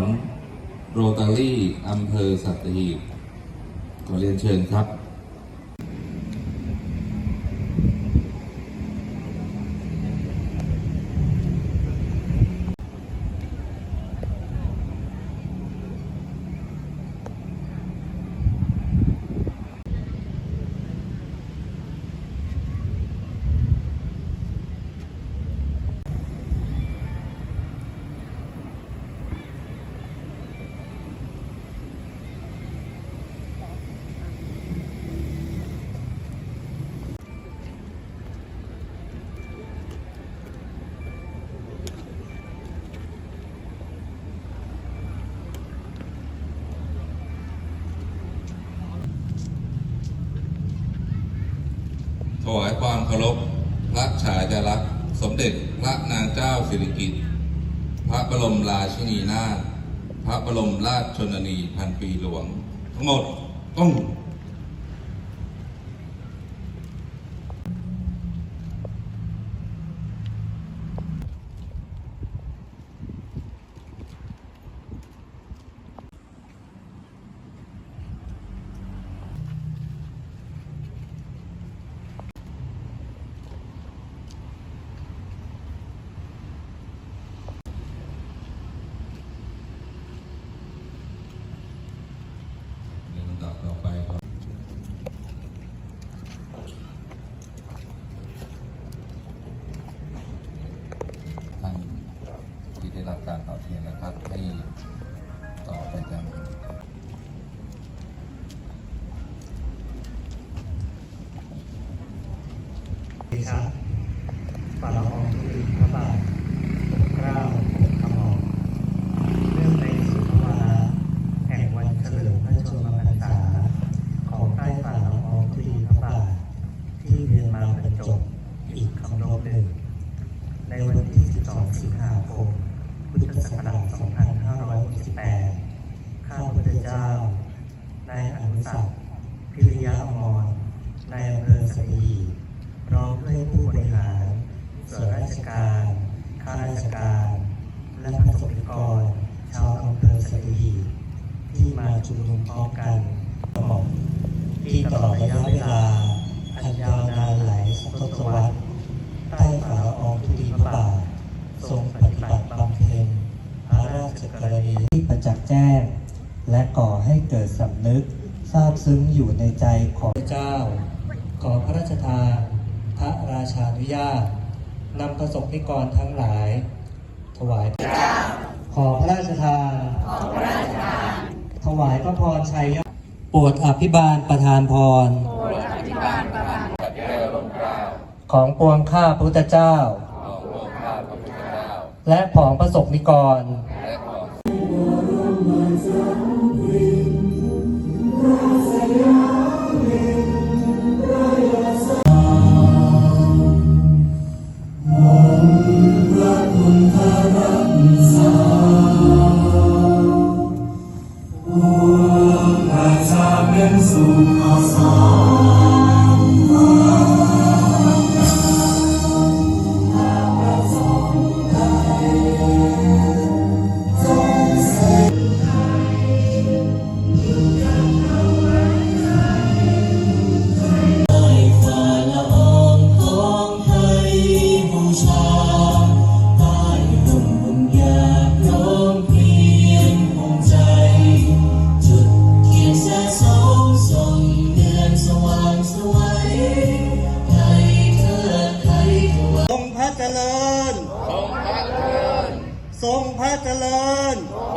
รโรตารี่อำเภอสัตหีบขอเรียนเชิญครับ ความเคารพพระฉายาลักษณ์สมเด็จพระนางเจ้าสิริกิติ์พระบรมราชินีนาถพระบรมราชชนนีพันปีหลวง ทั้งหมดต้อง ในลำดับต่อไปครับ ท่าน ที่ได้รับการต่อเทียนนะครับให้ต่อไปยังดิฉันฝ่าละอองธุลีพระบาทเกล้าขมองเนื่องในสุภวาระแห่งวันเฉลิมพระชนมพรรษาของใต้ฝ่าละอองธุลีพระบาทที่เรียนมาบรรจบอีกคำรบหนึ่งในวันที่ 12 สิงหาคม พุทธศักราช 2568 ข้าพุทธเจ้านายอนุสักพิริยะอมรนายอำเภอสัตหีบพร้อมด้วยผู้บริหาร ส่วนราชการ ข้าราชการ และประสบนิกร ชาวอำเภอสัตหีบที่มาชุมนุมพร้อมกันบอที่ตลอดระยะเวลา อันยาวนานหลายทศวรรษ ประจักษ์แจ้ง และก่อให้เกิดสำนึกซาบซึ้งอยู่ในใจของพระเจ้า ขอพระราชทานพระราชานุญาตนำประสบนิกรทั้งหลาย ถวายขอพระราชทาน ถวายพระพรชัยยศโปรดอภิบาลประธานพรของปวงข้าพระพุทธเจ้า และของประสบนิกร เจริญทรงพระเจริญ